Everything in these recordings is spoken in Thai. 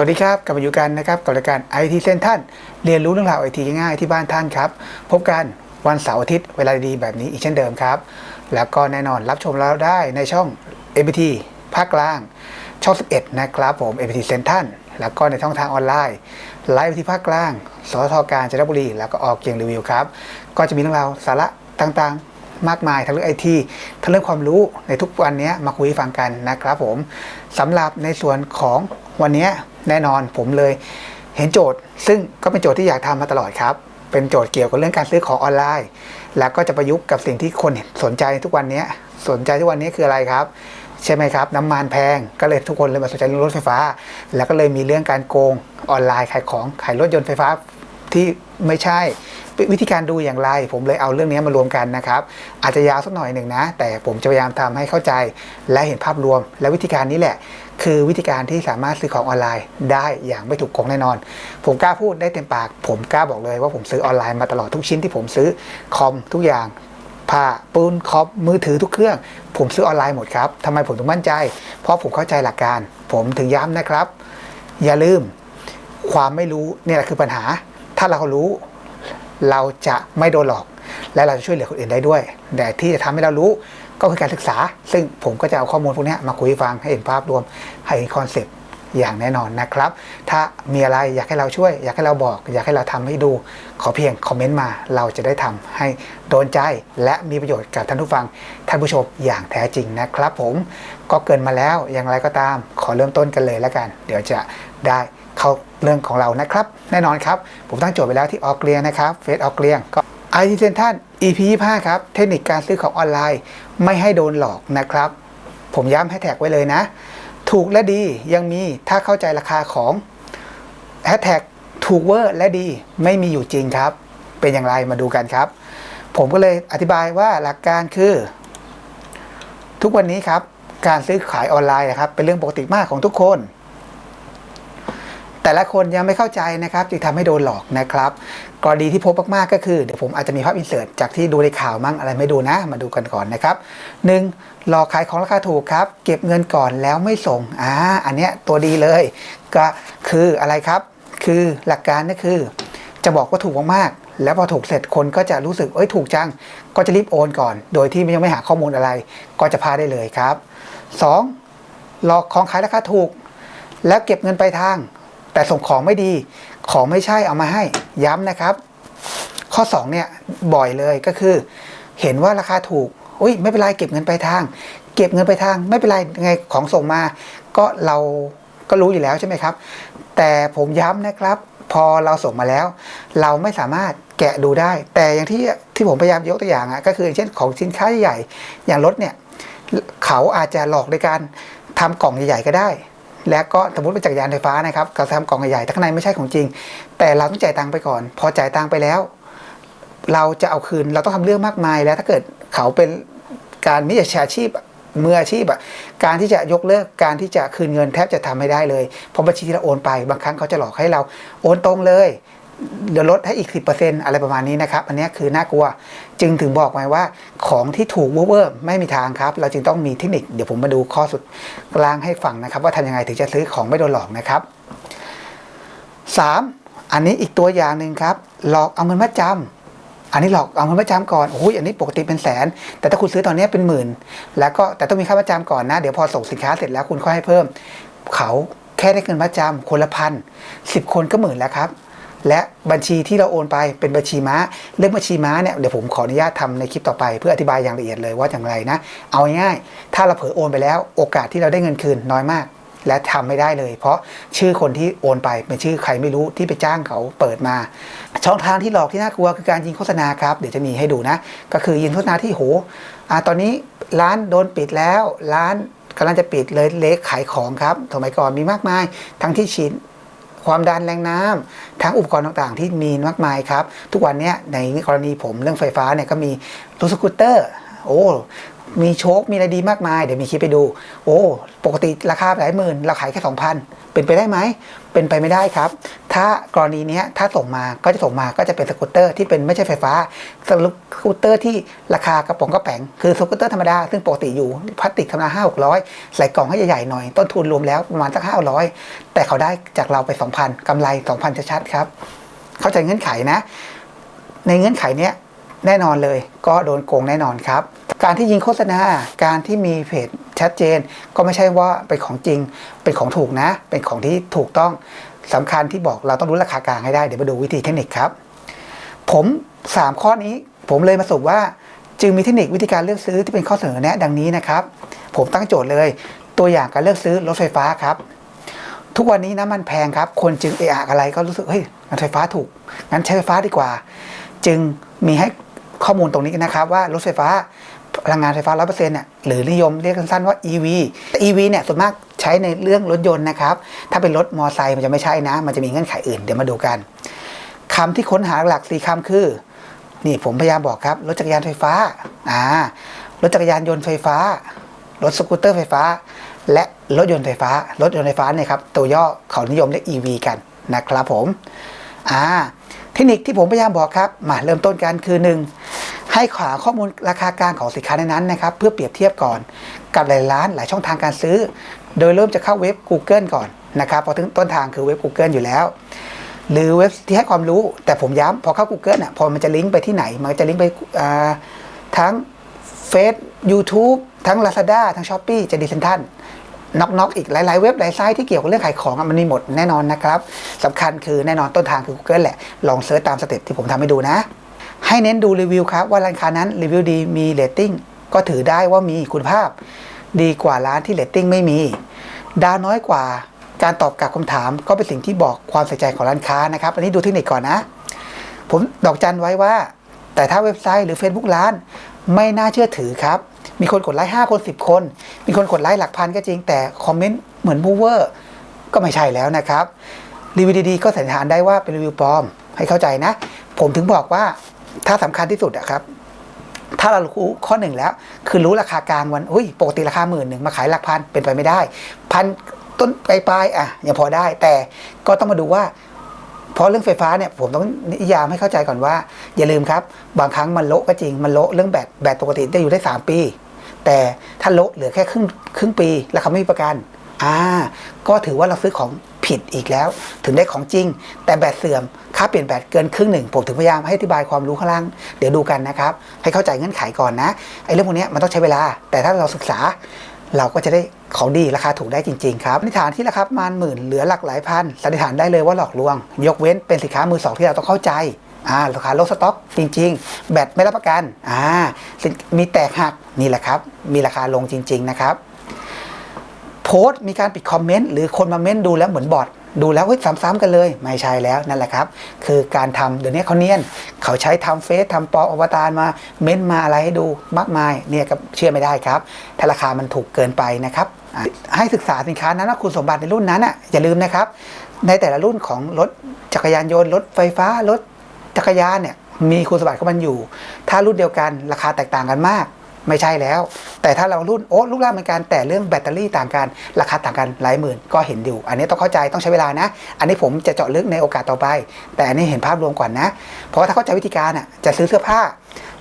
สวัสดีครับกลับมาอยู่กันนะครับกับรายการ IT เซนท่าน เรียนรู้เรื่องราวไอทีง่ายๆที่บ้านท่านครับพบกันวันเสาร์อาทิตย์เวลาดีแบบนี้อีกเช่นเดิมครับ แล้วก็แน่นอนรับชมเราได้ในช่อง MPT ภาคกลาง ช่อง 11 นะครับผม MPT เซนท่านแล้วก็ในช่องทางออนไลน์ไลฟ์ที่ภาคกลางสทการจันทบุรี แล้วก็ออกเกียงรีวิวครับ ก็จะมีเรื่องราวสาระต่างๆ มากมายทั้งเรื่องไอทีทั้งเรื่องความรู้ในทุกวันนี้มาคุยฟังกันนะครับผมสำหรับในส่วนของวันนี้ แน่นอนผมเลยเห็นโจทย์ ซึ่งก็เป็นโจทย์ที่อยากทำมาตลอดครับ เป็นโจทย์เกี่ยวกับเรื่องการซื้อของออนไลน์ แล้วก็จะประยุกต์กับสิ่งที่คนสนใจทุกวันนี้สนใจทุกวันนี้คืออะไรครับใช่ไหมครับ น้ำมันแพงก็เลยทุกคนเลยมาสนใจเรื่องรถไฟฟ้า แล้วก็เลยมีเรื่องการโกงออนไลน์ขายของขายรถยนต์ไฟฟ้าที่ไม่ใช่วิธีการดูอย่างไร ผมเลยเอาเรื่องนี้มารวมกันนะครับ อาจจะยาวสักหน่อยหนึ่งนะ แต่ผมจะพยายามทำให้เข้าใจ และเห็นภาพรวม และวิธีการนี้แหละ คือวิธีการที่สามารถซื้อของออนไลน์ได้อย่างไม่ถูกโกงแน่นอน ผมกล้าพูดได้เต็มปาก ผมกล้าบอกเลยว่าผมซื้อออนไลน์มาตลอดทุกชิ้นที่ผมซื้อคอมทุกอย่างผ้าปูนคอมมือถือทุกเครื่อง ผมซื้อออนไลน์หมดครับทำไมผมถึงมั่นใจ เพราะผมเข้าใจหลักการ ผมถึงย้ำนะครับ อย่าลืม ความไม่รู้เนี่ยแหละคือปัญหา ถ้าเรารู้ เราจะไม่โดนหลอก และเราจะช่วยเหลือคนอื่นได้ด้วย แต่ที่จะทำให้เรารู้ ก็คือการศึกษา ซึ่งผมก็จะเอาข้อมูลพวกนี้มาคุยฟังให้เห็นภาพรวมให้เห็นคอนเซปต์อย่างแน่นอนนะครับ ถ้ามีอะไรอยากให้เราช่วย อยากให้เราบอก อยากให้เราทำให้ดู ขอเพียงคอมเมนต์มา เราจะได้ทำให้โดนใจ และมีประโยชน์กับท่านผู้ฟัง ท่านผู้ชมอย่างแท้จริงนะครับผม ก็เกินมาแล้ว อย่างไรก็ตาม ขอเริ่มต้นกันเลยแล้วกัน เดี๋ยวจะได้เข้าเรื่องของเรานะครับ แน่นอนครับ ผมตั้งโจทย์ไปแล้วที่ออกเกลียงนะครับ เฟซออกเกลียงก็ ไอทีเซนท่าน EP 25ครับ เทคนิคการซื้อของออนไลน์ ไม่ให้โดนหลอกนะครับ ผมย้ำแฮชแท็กไว้เลยนะ ถูกและดียังมีถ้าเข้าใจราคาของแฮชแท็กถูกเวอร์และดีไม่มีอยู่จริงครับ เป็นอย่างไรมาดูกันครับ ผมก็เลยอธิบายว่าหลักการคือ ทุกวันนี้ครับ การซื้อขายออนไลน์นะครับ เป็นเรื่องปกติมากของทุกคน แต่ละคนยังไม่เข้าใจนะครับจึงทำให้โดนหลอกนะครับกรณีที่พบมากๆก็คือเดี๋ยวผมอาจจะมีภาพอินเสิร์ตจากที่ดูในข่าวมั้งอะไรไม่ดูนะ มาดูกันก่อนนะครับ 1. หลอกขายของราคาถูกครับ เก็บเงินก่อนแล้วไม่ส่งอ่าอันเนี้ยตัวดีเลย ก็คืออะไรครับ คือหลักการก็คือ จะบอกว่าถูกมากๆแล้วพอถูกเสร็จคนก็จะรู้สึกเอ้ยถูกจัง ก็จะรีบโอนก่อน โดยที่ยังไม่หาข้อมูลอะไร ก็จะพลาดได้เลยครับ 2. หลอกของขายราคาถูก แล้วเก็บเงินไปทาง แต่ส่งของไม่ดี ของไม่ใช่เอามาให้ย้ำนะครับ ข้อ2เนี่ยบ่อยเลยก็คือ เห็นว่าราคาถูกอุ้ยไม่เป็นไรเก็บเงินไปทาง เก็บเงินไปทาง ไม่เป็นไรไงของส่งมา ก็เราก็รู้อยู่แล้วใช่ไหมครับ แต่ผมย้ำนะครับ พอเราส่งมาแล้ว เราไม่สามารถแกะดูได้ แต่อย่างที่ที่ผมพยายามยกตัวอย่างอะก็คืออย่างเช่นของสินค้าใหญ่อย่างรถเนี่ยเขาอาจจะหลอกในการทำกล่องใหญ่ๆก็ได้ แล้วก็สมมติเป็นจักรยานไฟฟ้านะครับเราทำกล่องใหญ่ๆแต่ข้างในไม่ใช่ของจริง แต่เราต้องจ่ายตังค์ไปก่อน พอจ่ายตังค์ไปแล้ว เราจะเอาคืนเราต้องทำเรื่องมากมาย แล้วถ้าเกิดเขาเป็นการมิจฉาชีพมืออาชีพอะการที่จะยกเลิกการที่จะคืนเงินแทบจะทำไม่ได้เลยเพราะบัญชีที่เราโอนไปบางครั้งเขาจะหลอกให้เราโอนตรงเลย เดี๋ยวลดให้อีก 10%อะไรประมาณนี้นะครับ อันนี้คือน่ากลัว จึงถึงบอกไว้ว่าของที่ถูกเวอร์ไม่มีทางครับ เราจึงต้องมีเทคนิค เดี๋ยวผมมาดูข้อสุดกลางให้ฟังนะครับ ว่าทำยังไงถึงจะซื้อของไม่โดนหลอกนะครับ 3. อันนี้อีกตัวอย่างหนึ่งครับ หลอกเอาเงินมาจำอันนี้หลอกเอาเงินมาจำก่อนโอ้ยอันนี้ปกติเป็นแสน แต่ถ้าคุณซื้อตอนนี้เป็นหมื่น แล้วก็แต่ต้องมีค่ามาจำก่อนนะ เดี๋ยวพอส่งสินค้าเสร็จแล้วคุณค่อยให้เพิ่ม เขาแค่ได้เงินมาจำคนละพันสิบคนก็หมื่นแล้วครับ และบัญชีที่เราโอนไปเป็นบัญชีม้า เรื่องบัญชีม้าเนี่ยเดี๋ยวผมขออนุญาตทำในคลิปต่อไป เพื่ออธิบายอย่างละเอียดเลยว่าอย่างไรนะ เอาง่ายๆถ้าเราเผลอโอนไปแล้ว โอกาสที่เราได้เงินคืนน้อยมาก และทำไม่ได้เลย เพราะชื่อคนที่โอนไปเป็นชื่อใครไม่รู้ที่ไปจ้างเขาเปิดมา ช่องทางที่หลอกที่น่ากลัวคือการยิงโฆษณาครับเดี๋ยวจะมีให้ดูนะ ก็คือยิงโฆษณาที่โหอตอนนี้ร้านโดนปิดแล้วร้านกำลังจะปิดเลยเล็กขายของครับสมัยก่อนมีมากมาย ทั้งที่ฉีด ความดันแรงน้ำทั้งอุปกรณ์ต่างๆ ที่มีมากมายครับ ทุกวันนี้ในกรณีผมเรื่องไฟฟ้าเนี่ยก็มีรถสกูตเตอร์โอ้ มีโชค มีอะไรดีมากมาย เดี๋ยวมีคลิปไปดู โอ้ ปกติราคาหลายหมื่น เราขายแค่สองพันเป็นไปได้ไหม เป็นไปไม่ได้ครับ ถ้ากรณีนี้ถ้าส่งมาก็จะส่งมาก็จะเป็นสกูตเตอร์ที่เป็นไม่ใช่ไฟฟ้า สกูตเตอร์ที่ราคากระป๋องกระแป๋ง คือสกูตเตอร์ธรรมดา ซึ่งปกติอยู่พลาสติกธรรมดาห้าหกร้อยใส่กล่องให้ใหญ่ๆหน่อย ต้นทุนรวมแล้วประมาณสักห้าร้อยแต่เขาได้จากเราไปสองพันกำไรสองพันชัดๆครับ เข้าใจเงื่อนไขนะ ในเงื่อนไขเนี้ยแน่นอนเลย ก็โดนโกงแน่นอนครับ การที่ยิงโฆษณา การที่มีเพจชัดเจน ก็ไม่ใช่ว่าเป็นของจริง เป็นของถูกนะ เป็นของที่ถูกต้องสำคัญที่บอกเราต้องรู้ราคากลางให้ได้ เดี๋ยวมาดูวิธีเทคนิคครับ ผม 3 ข้อนี้ผมเลยมาสรุปว่าจึงมีเทคนิควิธีการเลือกซื้อที่เป็นข้อเสนอแนะดังนี้นะครับ ผมตั้งโจทย์เลย ตัวอย่างการเลือกซื้อรถไฟฟ้าครับ ทุกวันนี้น้ำมันแพงครับ คนจึงเอะอะอะไรก็รู้สึกเฮ้ยรถไฟฟ้าถูกงั้นใช้ไฟฟ้าดีกว่า จึงมีให้ข้อมูลตรงนี้นะครับว่ารถไฟฟ้า พลังงานไฟฟ้า 100%เนี่ยหรือนิยมเรียกสั้นๆว่า EV แต่ EV เนี่ยส่วนมากใช้ในเรื่องรถยนต์นะครับ ถ้าเป็นรถมอเตอร์ไซค์มันจะไม่ใช่นะ มันจะมีเงื่อนไขอื่นเดี๋ยวมาดูกันคำที่ค้นหาหลักสี่คำคือ นี่ผมพยายามบอกครับ รถจักรยานไฟฟ้าอ่ารถจักรยานยนต์ไฟฟ้า รถสกูตเตอร์ไฟฟ้า และรถยนต์ไฟฟ้า รถยนต์ไฟฟ้าเนี่ยครับตัวย่อเขานิยมเรียก EV กันนะครับผมอ่าเทคนิคที่ผมพยายามบอกครับ มาเริ่มต้นกันคือ 1. ให้ขวาข้อมูลราคากลางของสินค้าในนั้นนะครับ เพื่อเปรียบเทียบก่อนกับหลายร้านหลายช่องทางการซื้อ โดยเริ่มจะเข้าเว็บ Google ก่อนนะครับเพราะถึงต้นทางคือเว็บ Google อยู่แล้ว หรือเว็บที่ให้ความรู้แต่ผมย้ำพอเข้า Google อะพอมันจะลิงก์ไปที่ไหน มันจะลิงก์ไปทั้งเฟซ YouTube ทั้ง Lazada ทั้ง s h อ p e e จะดีเซนทันน็อกน็อกอีกหลาย ๆ เว็บหลายไซต์ที่เกี่ยวกับเรื่องขายของมันมีหมดแน่นอนนะครับสำคัญคือแน่นอนต้นทางคือ Google แหละ ลองเซิร์ชตามสเต็ปที่ผมทำให้ดูนะ ให้เน้นดูรีวิวครับ ว่าร้านค้านั้นรีวิวดีมีเรตติ้งก็ถือได้ว่ามีคุณภาพ ดีกว่าร้านที่เรตติ้งไม่มี ดาวน้อยกว่าการตอบกลับคำถาม ก็เป็นสิ่งที่บอกความใส่ใจของร้านค้านะครับ อันนี้ดูเทคนิคก่อนนะ ผมดอกจันไว้ว่า แต่ถ้าเว็บไซต์หรือ Facebook ร้าน ไม่น่าเชื่อถือครับ มีคนกดไลค์5คน10คน มีคนกดไลค์หลักพันก็จริงแต่คอมเมนต์เหมือนบูเวอร์ก็ไม่ใช่แล้วนะครับรีวิวดีๆก็สันนิษฐานได้ว่าเป็นรีวิวปลอมให้เข้าใจนะ ผมถึงบอกว่า ถ้าสำคัญที่สุดอะครับ ถ้าเรารู้ข้อหนึ่งแล้ว คือรู้ราคากลางวันอุ้ยปกติราคาหมื่นหนึ่งมาขายหลักพันเป็นไปไม่ได้ พันต้นปลายๆอะยังพอได้ แต่ก็ต้องมาดูว่าเพราะเรื่องไฟฟ้าเนี่ยผมต้องนิยามให้เข้าใจก่อนว่า อย่าลืมครับ บางครั้งมันโละก็จริง มันโละเรื่องแบตแบตปกติได้อยู่ได้ 3 ปี แต่ถ้าโละเหลือแค่ครึ่งครึ่งปี แล้วเขาไม่มีประกัน อ่า ก็ถือว่าเราซื้อของผิดอีกแล้ว ถึงได้ของจริง แต่แบตเสื่อม ค่าเปลี่ยนแบตเกินครึ่งหนึ่ง ผมถึงพยายามให้อธิบายความรู้ข้างล่าง เดี๋ยวดูกันนะครับ ให้เข้าใจเงื่อนไขก่อนนะ ไอ้เรื่องพวกนี้มันต้องใช้เวลา แต่ถ้าเราศึกษา เราก็จะได้ของดีราคาถูกได้จริง ๆ ครับนิฐานที่ราคาประมาณหมื่นเหลือหลักหลายพัน สันนิษฐานได้เลยว่าหลอกลวง ยกเว้นเป็นสินค้ามือสองที่เราต้องเข้าใจอ่าราคาลดสต็อกจริง ๆ แบตไม่รับประกันอ่าสินมีแตกหักนี่แหละครับ มีราคาลงจริง ๆ นะครับ โพสต์มีการปิดคอมเมนต์หรือคนมาเม้นต์ดูแล้วเหมือนบอทดูแล้วเฮ้ยซ้ำๆกันเลย ไม่ใช่แล้วนั่นแหละครับ คือการทำเดี๋ยวนี้เขาเนียน เขาใช้ทำเฟซทำปออวตารมาเม้นต์มาอะไรให้ดูมากมายเนี่ยก็เชื่อไม่ได้ครับ ถ้าราคามันถูกเกินไปนะครับ ให้ศึกษาสินค้านั้นว่าคุณสมบัติในรุ่นนั้นอะอย่าลืมนะครับ ในแต่ละรุ่นของรถจักรยานยนต์รถไฟฟ้ารถจักรยานเนี่ยมีคุณสมบัติของมันอยู่ ถ้ารุ่นเดียวกันราคาแตกต่างกันมาก ไม่ใช่แล้ว แต่ถ้าเรารุ่นโอ้ลูกล่างเหมือนกันแต่เรื่องแบตเตอรี่ต่างกัน ราคาต่างกันหลายหมื่นก็เห็นอยู่ อันนี้ต้องเข้าใจต้องใช้เวลานะ อันนี้ผมจะเจาะลึกในโอกาสต่อไป แต่อันนี้เห็นภาพรวมก่อนนะ เพราะว่าถ้าเข้าใจวิธีการอะจะซื้อเสื้อผ้า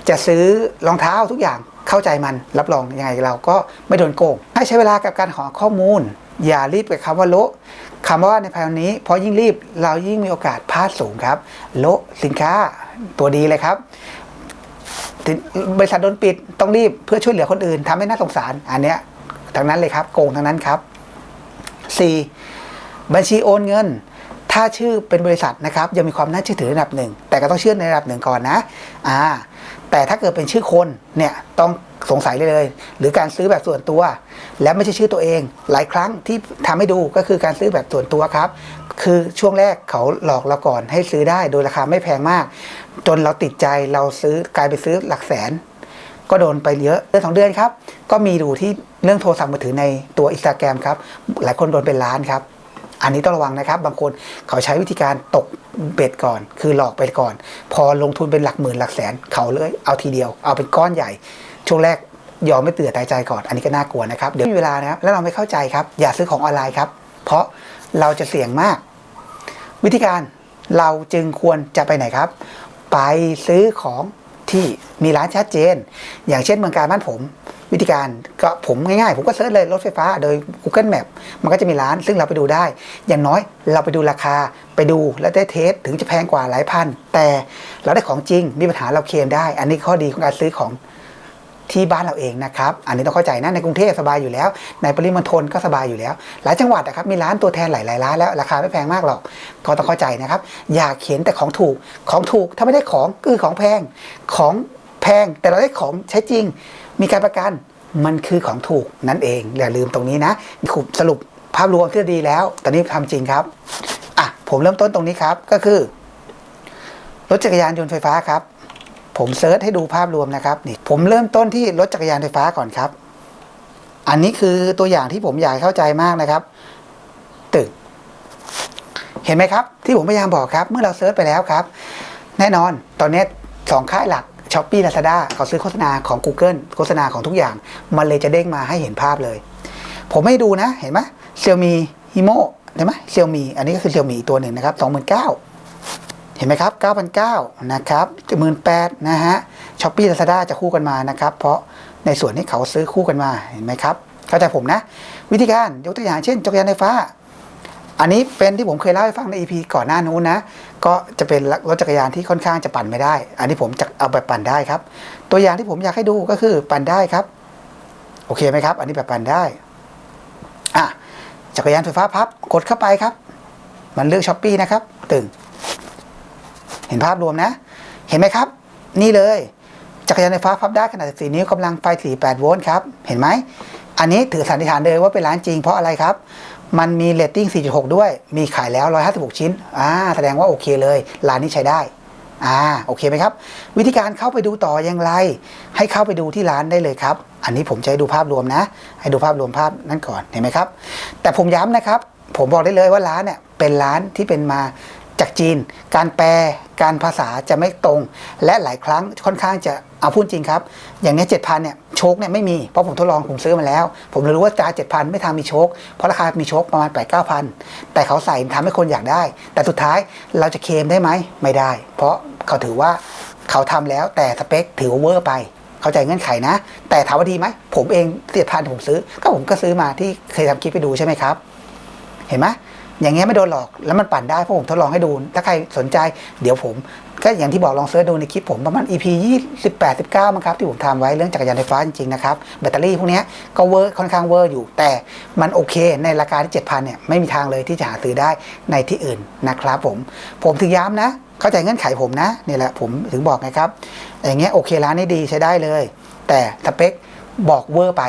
จะซื้อรองเท้าทุกอย่างเข้าใจมันรับรองยังไงเราก็ไม่โดนโกง ให้ใช้เวลากับการหาข้อมูล อย่ารีบกับคำว่าโละคำว่าในภายในนี้เพราะยิ่งรีบเรายิ่งมีโอกาสพลาดสูงครับ โละสินค้าตัวดีเลยครับ บริษัทโดนปิดต้องรีบเพื่อช่วยเหลือคนอื่นทำให้น่าสงสาร อันเนี้ยทางนั้นเลยครับ โกงทางนั้นครับ 4. บัญชีโอนเงิน ถ้าชื่อเป็นบริษัทนะครับยังมีความน่าเชื่อถือระดับหนึ่งแต่ก็ต้องเชื่อในระดับหนึ่งก่อนนะอ่า แต่ถ้าเกิดเป็นชื่อคนเนี่ยต้องสงสัยเลยเลย หรือการซื้อแบบส่วนตัว และไม่ใช่ชื่อตัวเอง หลายครั้งที่ทำให้ดูก็คือการซื้อแบบส่วนตัวครับ คือช่วงแรกเขาหลอกเราก่อนให้ซื้อได้โดยราคาไม่แพงมาก จนเราติดใจเราซื้อกลายไปซื้อหลักแสน ก็โดนไปเยอะเดือนสองเดือนครับ ก็มีดูที่เรื่องโทรศัพท์มือถือในตัวอินสตาแกรมครับ หลายคนโดนเป็นล้านครับ อันนี้ต้องระวังนะครับ บางคนเขาใช้วิธีการตกเบ็ดก่อน คือหลอกไปก่อน พอลงทุนเป็นหลักหมื่นหลักแสนเขาเลยเอาทีเดียว เอาเป็นก้อนใหญ่ ช่วงแรกยอมไม่เตื่นตายใจก่อน อันนี้ก็น่ากลัวนะครับ เดี๋ยวมีเวลานะครับ แล้วเราไม่เข้าใจครับ อย่าซื้อของออนไลน์ครับ เพราะเราจะเสี่ยงมาก วิธีการเราจึงควรจะไปไหนครับ ไปซื้อของที่มีร้านชัดเจน อย่างเช่นเมืองการบ้านผม วิธีการก็ผมง่ายๆ ผมก็เซิร์ชเลยรถไฟฟ้าโดย Google Map มันก็จะมีร้าน ซึ่งเราไปดูได้ อย่างน้อยเราไปดูราคาไปดูและได้เทสถึงจะแพงกว่าหลายพัน แต่เราได้ของจริงมีปัญหาเราเคลมได้ อันนี้ข้อดีของการซื้อของที่บ้านเราเองนะครับ อันนี้ต้องเข้าใจนะ ในกรุงเทพสบายอยู่แล้ว ในปริมณฑลก็สบายอยู่แล้ว หลายจังหวัดนะครับ มีร้านตัวแทนหลายๆร้านแล้วราคาไม่แพงมากหรอก ก็ต้องเข้าใจนะครับ อย่าเขียนแต่ของถูก ของถูกถ้าไม่ได้ของก็คือของแพง ของแพงแต่เราได้ของใช้จริง มีการประกันมันคือของถูกนั่นเองอย่าลืมตรงนี้นะขุสรุปภาพรวมที่ดีแล้ว ตอนนี้ทำจริงครับอะผมเริ่มต้นตรงนี้ครับก็คือ รถจักรยานยนต์ไฟฟ้าครับ ผมเซิร์ชให้ดูภาพรวมนะครับนี่ผมเริ่มต้นที่รถจักรยานไฟฟ้าก่อนครับ อันนี้คือตัวอย่างที่ผมอยากเข้าใจมากนะครับ ตึก เห็นไหมครับ ที่ผมพยายามบอกครับ เมื่อเราเซิร์ชไปแล้วครับ แน่นอนตอนนี้สองค่ายหลัก ช้อปปี้ลาซาด้าเขาซื้อโฆษณาของ Google โฆษณาของทุกอย่าง มันเลยจะเด้งมาให้เห็นภาพเลย ผมให้ดูนะเห็นไหมเซี่ยมีฮิโมเห็นไหมเซี่ยมีอันนี้ก็คือเซี่ยมีอีกตัวหนึ่งนะครับสองหมื่นเก้าเห็นไหมครับ 9,900 นะครับ18,000นะฮะช้อปปี้ลาซาด้าจะคู่กันมานะครับ เพราะในส่วนที่เขาซื้อคู่กันมา เห็นไหมครับ เข้าใจผมนะ วิธีการยกตัวอย่างเช่นจักรยานไฟฟ้า อันนี้เป็นที่ผมเคยเล่าให้ฟังใน EP ก่อนหน้านู้นนะ ก็จะเป็นรถจักรยานที่ค่อนข้างจะปั่นไม่ได้ อันนี้ผมจะเอาแบบปั่นได้ครับ ตัวอย่างที่ผมอยากให้ดูก็คือปั่นได้ครับ โอเคไหมครับ อันนี้แบบปั่นได้อะจักรยานไฟฟ้าพับกดเข้าไปครับ มันเลือกช้อปปี้นะครับตึงเห็นภาพรวมนะ เห็นไหมครับ นี่เลย จักรยานไฟฟ้าพับได้ขนาด14นิ้วกำลังไฟ 48 โวลต์ครับ เห็นไหม อันนี้ถือสันนิษฐานเลยว่าเป็นร้านจริงเพราะอะไรครับ มันมีเรตติ้ง 4.6 ด้วย มีขายแล้ว 156 ชิ้น อ่า แสดงว่าโอเคเลย ร้านนี้ใช้ได้ อ่า โอเคไหมครับ วิธีการเข้าไปดูต่ออย่างไร ให้เข้าไปดูที่ร้านได้เลยครับ อันนี้ผมจะให้ดูภาพรวมนะ ให้ดูภาพรวมภาพนั้นก่อน เห็นไหมครับ แต่ผมย้ำนะครับ ผมบอกได้เลยว่าร้านเนี่ย เป็นร้านที่เป็นมาจากจีน การแปล การภาษาจะไม่ตรง และหลายครั้งค่อนข้างจะ เอาพูดจริงครับ อย่างเนี้เจ็ดพันเนี่ย โชคเนี่ยไม่มี เพราะผมทดลองผมซื้อมาแล้ว ผมเลยรู้ว่าจาเจ็ดพันไม่ทามีโชคเพราะราคามีโชคประมาณแปดเก้าพันแต่เขาใส่ทำให้คนอยากได้ แต่สุดท้ายเราจะเคมได้ไหมไม่ได้ เพราะเขาถือว่าเขาทำแล้วแต่สเปคถือว่าเวอร์ไปเข้าใจเงื่อนไขนะ แต่ถามว่าดีไหมผมเองเจ็ดพันผมซื้อ ก็ผมก็ซื้อมาที่เคยทำคลิปไปดูใช่ไหมครับ เห็นไหมอย่างเงี้ยไม่โดนหลอกแล้วมันปั่นได้เพราะผมทดลองให้ดู ถ้าใครสนใจ เดี๋ยวผม ก็อย่างที่บอกลองเสิร์ชดูในคลิปผมประมาณ EP 28 19มั้งครับที่ผมทำไว้เรื่องจักรยานไฟฟ้าจริงๆนะครับแบตเตอรี่พวกนี้ก็เวอร์ค่อนข้างเวอร์อยู่ แต่มันโอเคในราคาที่ 7,000เนี่ยไม่มีทางเลยที่จะหาซื้อได้ในที่อื่นนะครับผมผมถึงย้ำนะ เข้าใจเงื่อนไขผมนะนี่แหละผมถึงบอกไงครับอย่างเงี้ยโอเคร้านนี้ดีใช้ได้เลย แต่สเปคบอกเวอร์ไป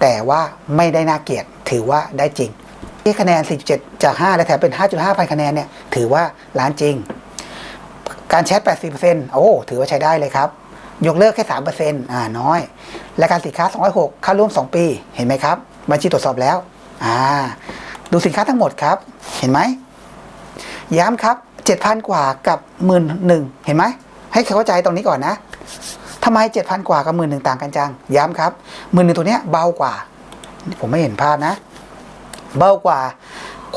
แต่ว่าไม่ได้น่าเกลียดถือว่าได้จริงที่คะแนน 47 จาก 5 และแถมเป็น 5.5 พันคะแนนเนี่ยถือว่าล้านจริง การแชท 80%โอ้ ถือว่าใช้ได้เลยครับ ยกเลิกแค่ 3%อ่า น้อย และการสินค้า 206ค่าร่วม 2 ปี เห็นไหมครับ บัญชีตรวจสอบแล้ว อ่า ดูสินค้าทั้งหมดครับ เห็นไหม ย้ำครับ 7,000 กว่ากับ1 1 0 0 0เห็นไหม ให้เข้าใจตรงนี้ก่อนนะทำไม 7,000 กว่ากับ1 1 0 0ต่างกันจัง ย้ำครับ1 1 0 0ตัวเนี้ยเบากว่า ผมไม่เห็นภาพนะ เบากว่า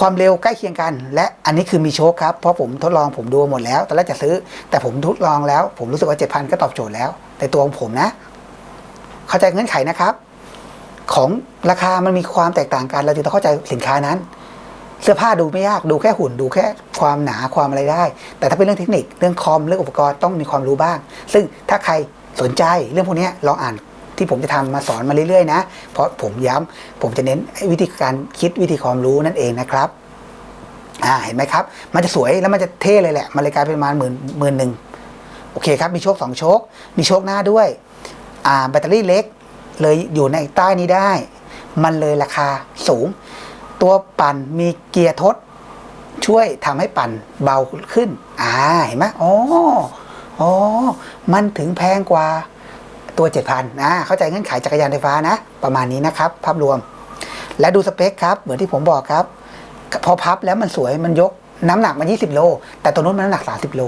ความเร็วใกล้เคียงกัน และอันนี้คือมีโชคครับ เพราะผมทดลองผมดูหมดแล้วตอนแรกจะซื้อ แต่ผมทดลองแล้ว ผมรู้สึกว่า7,000ก็ตอบโจทย์แล้วในตัวของผมนะ เข้าใจเงื่อนไขนะครับ ของราคามันมีความแตกต่างกันเราจึงต้องเข้าใจสินค้านั้น เสื้อผ้าดูไม่ยากดูแค่หุ่นดูแค่ความหนาความอะไรได้ แต่ถ้าเป็นเรื่องเทคนิคเรื่องคอมเรื่องอุปกรณ์ต้องมีความรู้บ้าง ซึ่งถ้าใครสนใจเรื่องพวกนี้ลองอ่าน ที่ผมจะทำมาสอนมาเรื่อยๆนะ เพราะผมย้ำผมจะเน้นวิธีการคิดวิธีความรู้นั่นเองนะครับอ่าเห็นไหมครับ มันจะสวยแล้วมันจะเท่เลยแหละ มันเลยกลายเป็นประมาณหมื่นหมื่นหนึ่งโอเคครับ มีโชคสองโชค มีโชคหน้าด้วยอ่าแบตเตอรี่เล็ก เลยอยู่ในใต้นี้ได้ มันเลยราคาสูง ตัวปั่นมีเกียร์ทด ช่วยทำให้ปั่นเบาขึ้น อ่า เห็นไหมอ๋ออ๋อ มันถึงแพงกว่า ตัว 7,000นะเข้าใจเงื่อนไขจักรยานไฟฟ้านะ ประมาณนี้นะครับ ภาพรวม และดูสเปคครับ เหมือนที่ผมบอกครับ พอพับแล้วมันสวยมันยกน้ำหนักมัน 20 โล แต่ตัวนู้นมันน้ำหนัก 30 โล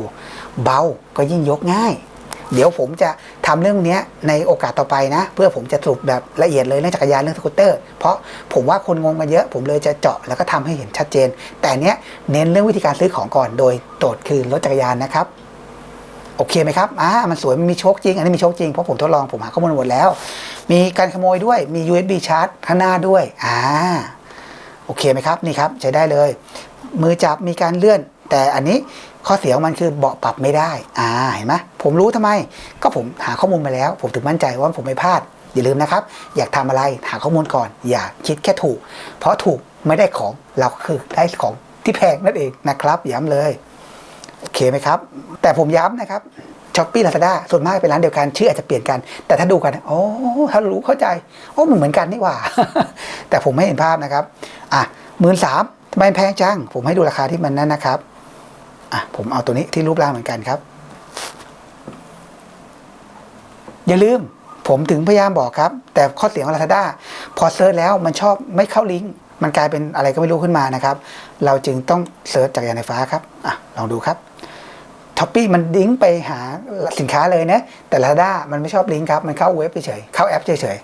เบาก็ยิ่งยกง่าย เดี๋ยวผมจะทำเรื่องนี้ในโอกาสต่อไปนะ เพื่อผมจะสรุปแบบละเอียดเลยเรื่องจักรยานเรื่องสกูตเตอร์ เพราะผมว่าคนงงกันเยอะ ผมเลยจะเจาะแล้วก็ทำให้เห็นชัดเจน แต่เนี้ยเน้นเรื่องวิธีการซื้อของก่อนโดยโจทย์คือรถจักรยานนะครับ โอเคไหมครับอ่ามันสวยมันมีโชคจริง อันนี้มีโชคจริง เพราะผมทดลองผมหาข้อมูลหมดแล้ว มีการขโมยด้วยมี USB ชาร์จข้างหน้าด้วยอ่าโอเคไหมครับนี่ครับใช้ได้เลย มือจับมีการเลื่อน แต่อันนี้ข้อเสียของมันคือเบาะปรับไม่ได้อ่าเห็นไหมผมรู้ทำไม ก็ผมหาข้อมูลมาแล้ว ผมถึงมั่นใจว่าผมไม่พลาดอย่าลืมนะครับ อยากทำอะไรหาข้อมูลก่อน อย่าคิดแค่ถูก เพราะถูกไม่ได้ของเราคือได้ของที่แพงนั่นเองนะครับย้ำเลย โอเคไหมครับ แต่ผมย้ำนะครับช้อปปี้ลาซาด้าส่วนมากเป็นร้านเดียวกันชื่ออาจจะเปลี่ยนกัน แต่ถ้าดูกันโอ้ถ้ารู้เข้าใจ โอ้มันเหมือนกันนี่หว่า แต่ผมไม่เห็นภาพนะครับอะหมื่นสามทำไมแพงจัง ผมให้ดูราคาที่มันนั่นนะครับอะผมเอาตัวนี้ที่รูปร่างเหมือนกันครับ อย่าลืมผมถึงพยายามบอกครับ แต่ข้อเสียของลาซาด้าพอเซิร์ชแล้วมันชอบไม่เข้าลิงก์มันกลายเป็นอะไรก็ไม่รู้ขึ้นมานะครับ เราจึงต้องเซิร์ชจากยานไฟฟ้าครับอะลองดูครับ ช้อปปี้มันลิงก์ไปหาสินค้าเลยนะ แต่ลาด้ามันไม่ชอบลิงก์ครับ มันเข้าเว็บเฉยเข้าแอปเฉย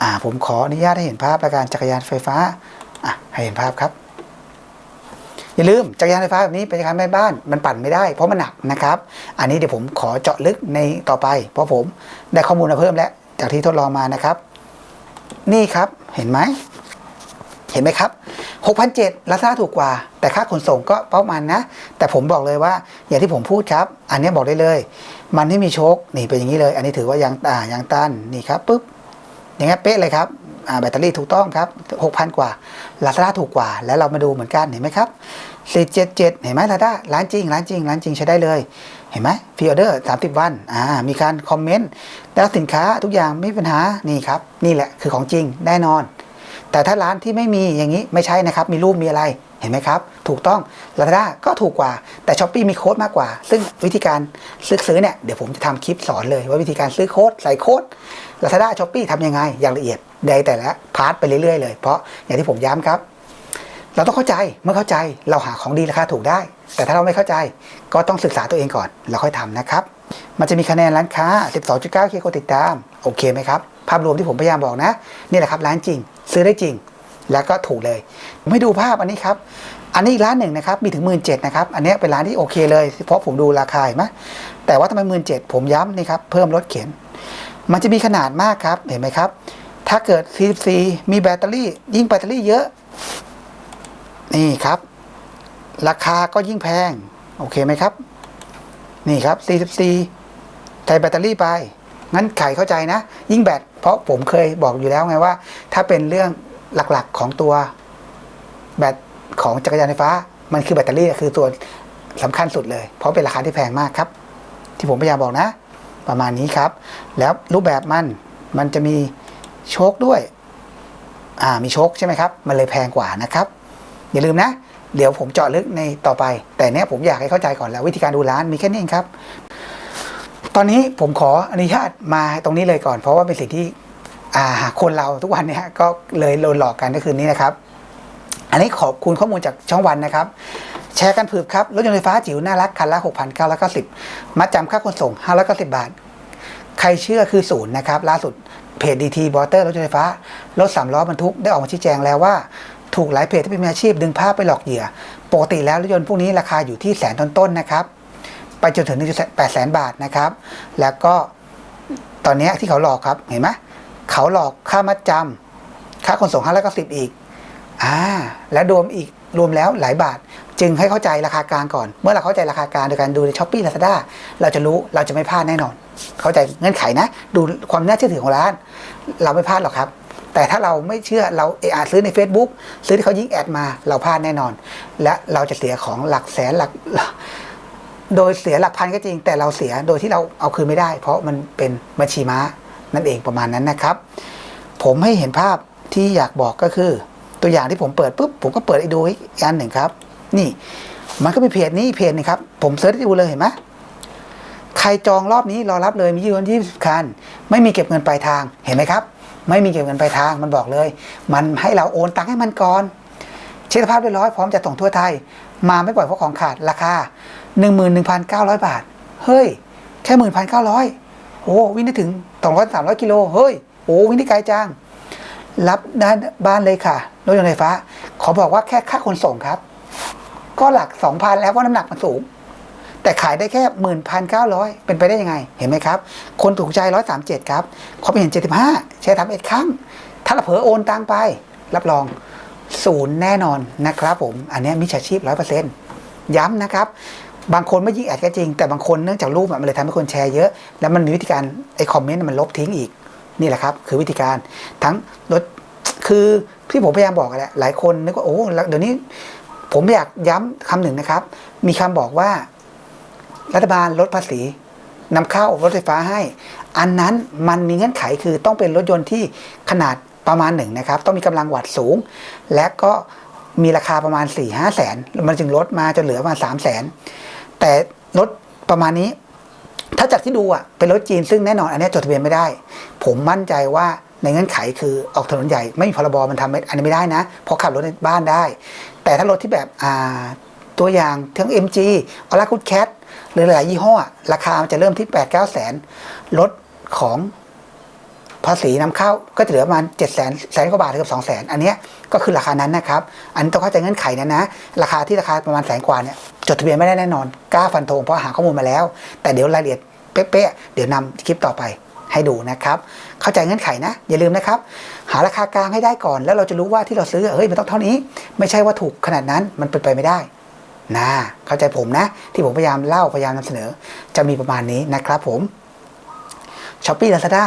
อ่าผมขออนุญาตให้เห็นภาพประการจักรยานไฟฟ้าอะให้เห็นภาพครับ อย่าลืมจักรยานไฟฟ้าแบบนี้เป็นจักรยานแม่บ้านมันปั่นไม่ได้เพราะมันหนักนะครับ อันนี้เดี๋ยวผมขอเจาะลึกในต่อไป เพราะผมได้ข้อมูลมาเพิ่มแล้วจากที่ทดลองมานะครับ นี่ครับเห็นไหมเห็นไหมครับ 6,700ราคาถูกกว่า แต่ค่าขนส่งก็ประมาณนะ แต่ผมบอกเลยว่าอย่างที่ผมพูดครับ อันนี้บอกได้เลย มันไม่มีโชคนี่เป็นอย่างนี้เลย อันนี้ถือว่ายางอ่ายางตันนี่ครับปุ๊บอย่างเงี้ยเป๊ะเลยครับอ่าแบตเตอรี่ถูกต้องครับ 6,000 กว่าลาซาด้าถูกกว่า แล้วเรามาดูเหมือนกันเห็นไหมครับ477 เห็นไหมลาซาด้าร้านจริงร้านจริงร้านจริงใช้ได้เลย เห็นไหมพรีออเดอร์ 30 วันอ่ามีการคอมเมนต์แล้วสินค้าทุกอย่างไม่มีปัญหานี่ครับ นี่แหละคือของจริงแน่นอน แต่ถ้าร้านที่ไม่มีอย่างนี้ไม่ใช่นะครับ มีรูปมีอะไรเห็นไหมครับ ถูกต้อง Lazada ก็ถูกกว่า แต่ s h อ p e e มีโค้ดมากกว่า ซึ่งวิธีการซื้อซื้อเนี่ยเดี๋ยวผมจะทำคลิปสอนเลยว่าวิธีการซื้อโค้ดใส่โค้ด Lazada s h อ p e e ทำยังไงอย่างละเอียดในแต่ละพาร์ทไปเรื่อยๆเลย เพราะอย่างที่ผมย้ำครับ เราต้องเข้าใจเมื่อเข้าใจเราหาของดีราคาถูกได้ แต่ถ้าเราไม่เข้าใจก็ต้องศึกษาตัวเองก่อนแล้วค่อยทำนะครับมันจะมีคะแนนร้านค้า 12.9เคคนติดตาม โอเคไหมครับ ภาพรวมที่ผมพยายามบอกนะ นี่แหละครับร้านจริง ซื้อได้จริง แล้วก็ถูกเลยผมให้ดูภาพอันนี้ครับ อันนี้ร้านหนึ่งนะครับมีถึงหมื่นเจ็ดนะครับอันนี้เป็นร้านที่โอเคเลย เพราะผมดูราคาเห็นไหมแต่ว่าทำไมหมื่นเจ็ดผมย้ำนี่ครับเพิ่มรถเข็น มันจะมีขนาดมากครับเห็นไหมครับ ถ้าเกิด 44 มีแบตเตอรี่ ยิ่งแบตเตอรี่เยอะ นี่ครับ ราคาก็ยิ่งแพง โอเคไหมครับ นี่ครับ 44ใส่แบตเตอรี่ไป งั้นไขเข้าใจนะ ยิ่งแบต เพราะผมเคยบอกอยู่แล้วไงว่า ถ้าเป็นเรื่องหลักๆของตัวแบตของจักรยานไฟฟ้า มันคือแบตเตอรี่คือตัวสำคัญสุดเลย เพราะเป็นราคาที่แพงมากครับ ที่ผมพยายามบอกนะ ประมาณนี้ครับ แล้วรูปแบบมันมันจะมีโชคด้วย อ่ามีโชคใช่ไหมครับ มันเลยแพงกว่านะครับ อย่าลืมนะ เดี๋ยวผมเจาะลึกในต่อไป แต่เนี้ยผมอยากให้เข้าใจก่อนแล้ว วิธีการดูร้านมีแค่นี้เองครับ ตอนนี้ผมขออนุญาตมาตรงนี้เลยก่อน เพราะว่าเป็นสิ่งที่คนเราทุกวันเนี่ยก็เลยโดนหลอกกันก็คือนี้นะครับ อันนี้ขอบคุณข้อมูลจากช่องวันนะครับ แชร์กันผืบครับรถยนต์ไฟฟ้าจิ๋วน่ารักคันละ 6,990มัดจำค่าขนส่ง 590 บาท ใครเชื่อคือศูนย์นะครับ ล่าสุดเพจดีทีบอเตอร์รถยนต์ไฟฟ้ารถสามล้อบรรทุกได้ออกมาชี้แจงแล้วว่าถูกหลายเพจที่เป็นออาชีพดึงภาพไปหลอกเหยื่อ ปกติแล้วรถยนต์พวกนี้ราคาอยู่ที่แสนต้นๆนะครับ ไปจนถึง1.8แสนบาทนะครับ แล้วก็ตอนนี้ที่เขาหลอกครับเห็นไหมเขาหลอกค่ามัดจำค่าขนส่ง590อีกอ่าและรวมอีกรวมแล้วหลายบาท จึงให้เข้าใจราคากลางก่อน เมื่อเราเข้าใจราคากลางโดยการดูในช้อปปี้ลาซาด้าเราจะรู้เราจะไม่พลาดแน่นอน เข้าใจเงื่อนไขนะ ดูความน่าเชื่อถือของร้าน เราไม่พลาดหรอกครับ แต่ถ้าเราไม่เชื่อเราเออาซื้อใน Facebook ซื้อที่เขายิงแอดมาเราพลาดแน่นอน และเราจะเสียของหลักแสนหลัก โดยเสียหลักพันก็จริง แต่เราเสียโดยที่เราเอาคืนไม่ได้ เพราะมันเป็นบัญชีม้านั่นเองประมาณนั้นนะครับ ผมให้เห็นภาพที่อยากบอกก็คือ ตัวอย่างที่ผมเปิดปุ๊บผมก็เปิดให้ดูอีกอันหนึ่งครับ นี่ มันก็มีเพจนี้เพจนึงครับ ผมเซิร์ชดูเลยเห็นไหมใครจองรอบนี้รอรับเลยมียี่วันยี่สิบคัน ไม่มีเก็บเงินปลายทางเห็นไหมครับ ไม่มีเก็บเงินปลายทางมันบอกเลย มันให้เราโอนตังค์ให้มันก่อนเช็คสภาพเรียบร้อยพร้อมจะส่งทั่วไทย มาไม่ปล่อยเพราะของขาดราคา 11,900 บาท เฮ้ย แค่หมื่นพันเก้าร้อยโอ้ วิ่งได้ถึงสองร้อยสามร้อยกิโล เฮ้ย โอ้ วิ่งได้ไกลจัง รับด้านบ้านเลยค่ะ รถยนต์ไฟฟ้า ขอบอกว่าแค่ค่าขนส่งครับ ก็หลักสองพันแล้วเพราะน้ำหนักมันสูง แต่ขายได้แค่หมื่นพันเก้าร้อยเป็นไปได้ยังไง เห็นไหมครับ คนถูกใจร้อยสามเจ็ดครับ ความเห็นเจ็ดสิบห้าแชร์ทำเอ็ดครั้ง ถ้าเราเผลอโอนตังไป รับรองศูนย์แน่นอนนะครับผม อันนี้มิจฉาชีพร้อยเปอร์เซ็นต์ย้ำนะครับ บางคนไม่ยิ่งแอดก็จริง แต่บางคนเนื่องจากรูปมันเลยทำให้คนแชร์เยอะ แล้วมันมีวิธีการไอ้คอมเมนต์มันลบทิ้งอีกนี่แหละครับ คือวิธีการทั้งลดคือที่ผมพยายามบอกกันแหละหลายคนนึกว่าโอ้เดี๋ยวนี้ผมอยากย้ำคำหนึ่งนะครับ มีคำบอกว่า รัฐบาลลดภาษีนำเข้ารถไฟฟ้าให้ อันนั้นมันมีเงื่อนไขคือต้องเป็นรถยนต์ที่ขนาดประมาณหนึ่งนะครับ ต้องมีกำลังวัตต์สูง และก็มีราคาประมาณ4ี่ห้าแสนมันจึงลดมาจนเหลือประมาณสามแสน แต่รถประมาณนี้ ถ้าจากที่ดูอะเป็นรถจีนซึ่งแน่นอนอันนี้จดทะเบียนไม่ได้ ผมมั่นใจว่าในเงื่อนไขคือออกถนนใหญ่ไม่มีพรบมันทำไม่อันนี้ไม่ได้นะเพราะขับรถในบ้านได้ แต่ถ้ารถที่แบบอ่าตัวอย่างทั้ง MG ออลาคุดแคทหรือหลายยี่ห้อ ราคามันจะเริ่มที่ 8 9 แสนรถของ ภาษีนำเข้าก็จะเหลือประมาณ7แสนแสนกว่าบาทถึงกับ2แสนอันนี้ก็คือราคานั้นนะครับ อันนี้ต้องเข้าใจเงื่อนไขนะนะ ราคาที่ราคาประมาณแสนกว่าเนี่ยจดทะเบียนไม่ได้แน่นอนกล้าฟันธงเพราะหาข้อมูลมาแล้ว แต่เดี๋ยวรายละเอียดเป๊ะๆเดี๋ยวนำคลิปต่อไปให้ดูนะครับ เข้าใจเงื่อนไขนะ อย่าลืมนะครับ หาราคากลางให้ได้ก่อน แล้วเราจะรู้ว่าที่เราซื้อเฮ้ยมันต้องเท่านี้ ไม่ใช่ว่าถูกขนาดนั้นมันเป็นไปไม่ได้นะเข้าใจผมนะ ที่ผมพยายามเล่าพยายามนำเสนอ จะมีประมาณนี้นะครับผมช้อปปี้ลาซาด้า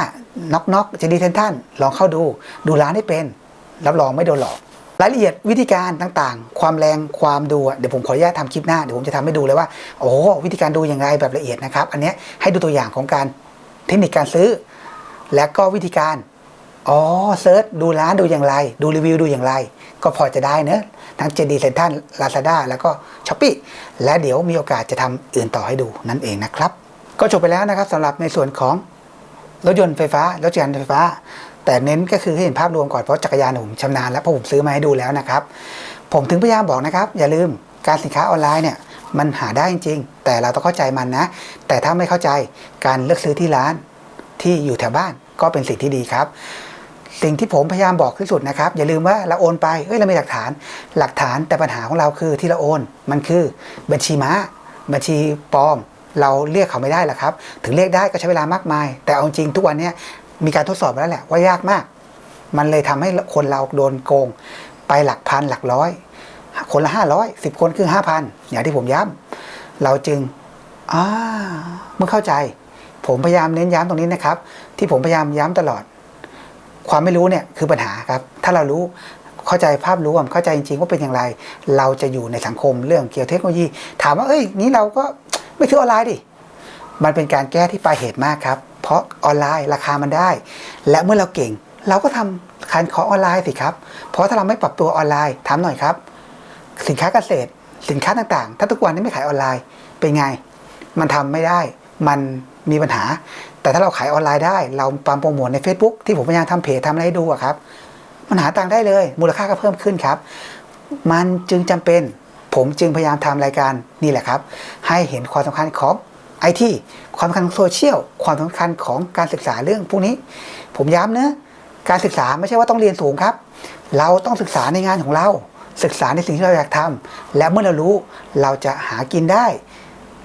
น็อกน็อกเจดีเทนทันลองเข้าดู ดูร้านให้เป็น รับรองไม่โดนหลอกรายละเอียดวิธีการต่างๆ ความแรงความดูเดี๋ยวผมขออนุญาตทำคลิปหน้า เดี๋ยวผมจะทำให้ดูเลยว่า โอ้วิธีการดูอย่างไรแบบละเอียดนะครับ อันนี้ให้ดูตัวอย่างของการเทคนิคการซื้อ และก็วิธีการ อ๋อเซิร์ชดูร้านดูอย่างไร ดูรีวิวดูอย่างไร ก็พอจะได้เนอะทั้งเจดีเซนทันลาซาด้าแล้วก็ช้อปปี้และเดี๋ยวมีโอกาสจะทำอื่นต่อให้ดูนั่นเองนะครับ ก็จบไปแล้วนะครับสำหรับในส่วนของ รถยนต์ไฟฟ้ารถจักรยานไฟฟ้า แต่เน้นก็คือให้เห็นภาพรวมก่อนเพราะจักรยานผมชำนาญแล้วเพราะผมซื้อมาให้ดูแล้วนะครับ ผมถึงพยายามบอกนะครับ อย่าลืมการสินค้าออนไลน์เนี่ยมันหาได้จริง แต่เราต้องเข้าใจมันนะ แต่ถ้าไม่เข้าใจการเลือกซื้อที่ร้านที่อยู่แถวบ้านก็เป็นสิ่งที่ดีครับ สิ่งที่ผมพยายามบอกที่สุดนะครับ อย่าลืมว่าเราโอนไปเฮ้ยเรามีหลักฐาน หลักฐานแต่ปัญหาของเราคือที่เราโอน มันคือบัญชีม้า บัญชีปลอม เราเรียกเขาไม่ได้หรอกครับ ถึงเรียกได้ก็ใช้เวลามากมาย แต่เอาจริงทุกวันนี้มีการทดสอบมาแล้วแหละว่ายากมาก มันเลยทำให้คนเราโดนโกง ไปหลักพันหลักร้อย คนละห้าร้อยสิบคนคือห้าพันอย่างที่ผมย้ำเราจึงอ่าเมื่อเข้าใจ ผมพยายามเน้นย้ำตรงนี้นะครับ ที่ผมพยายามย้ำตลอด ความไม่รู้เนี่ยคือปัญหาครับ ถ้าเรารู้เข้าใจภาพรวมเข้าใจจริงๆว่าเป็นอย่างไร เราจะอยู่ในสังคมเรื่องเกี่ยวเทคโนโลยี ถามว่าเอ้ยนี้เราก็ ไม่ซื้อออนไลน์ดิ มันเป็นการแก้ที่ปลายเหตุมากครับ เพราะออนไลน์ราคามันได้ และเมื่อเราเก่ง เราก็ทำการขอออนไลน์สิครับ เพราะถ้าเราไม่ปรับตัวออนไลน์ถามหน่อยครับ สินค้าเกษตร สินค้าต่างๆ ถ้าทุกวันนี้ไม่ขายออนไลน์เป็นไง มันทำไม่ได้ มันมีปัญหา แต่ถ้าเราขายออนไลน์ได้ เราปามโปรโมทใน Facebook ที่ผมพยายามทำเพจทำอะไรให้ดูอะครับ มันหาตังค์ได้เลย มูลค่าก็เพิ่มขึ้นครับ มันจึงจำเป็น ผมจึงพยายามทำรายการนี่แหละครับ ให้เห็นความสำคัญของไอทีความสำคัญของโซเชียลความสำคัญของการศึกษาเรื่องพวกนี้ ผมย้ำนะการศึกษาไม่ใช่ว่าต้องเรียนสูงครับ เราต้องศึกษาในงานของเรา ศึกษาในสิ่งที่เราอยากทำและเมื่อเรารู้เราจะหากินได้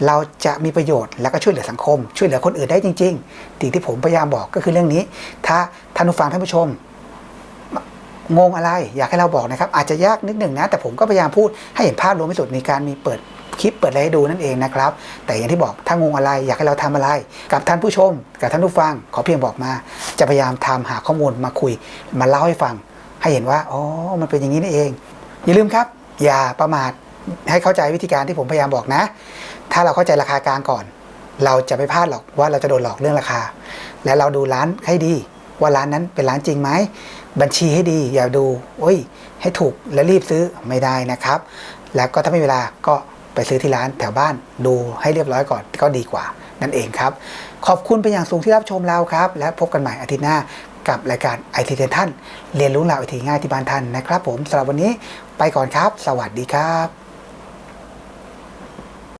เราจะมีประโยชน์และก็ช่วยเหลือสังคม ช่วยเหลือคนอื่นได้จริง ๆ สิ่งที่ผมพยายามบอกก็คือเรื่องนี้ ถ้าท่านผู้ฟังท่านผู้ชม งงอะไรอยากให้เราบอกนะครับ อาจจะยากนิดหนึ่งนะ แต่ผมก็พยายามพูดให้เห็นภาพรวมที่สุดในการมีเปิดคลิปเปิดอะไรให้ดูนั่นเองนะครับ แต่อย่างที่บอกถ้างงอะไรอยากให้เราทำอะไร กับท่านผู้ชม กับท่านผู้ฟัง ขอเพียงบอกมา จะพยายามทำหาข้อมูลมาคุย มาเล่าให้ฟัง ให้เห็นว่าอ๋อมันเป็นอย่างนี้นี่เอง อย่าลืมครับ อย่าประมาทให้เข้าใจวิธีการที่ผมพยายามบอกนะ ถ้าเราเข้าใจราคากลางก่อน เราจะไม่พลาดหรอกว่าเราจะโดนหลอกเรื่องราคา และเราดูร้านให้ดี ว่าร้านนั้นเป็นร้านจริงไหม บัญชีให้ดี อย่าดูโอ้ย ให้ถูกและรีบซื้อไม่ได้นะครับ แล้วก็ถ้าไม่เวลาก็ไปซื้อที่ร้านแถวบ้านดูให้เรียบร้อยก่อนก็ดีกว่า นั่นเองครับ ขอบคุณเป็นอย่างสูงที่รับชมเราครับ และพบกันใหม่อาทิตย์หน้ากับรายการไอทีเทนท่านเรียนรู้เราไอทีง่ายที่บ้านท่านนะครับ ผมสำหรับวันนี้ไปก่อนครับ สวัสดีครับ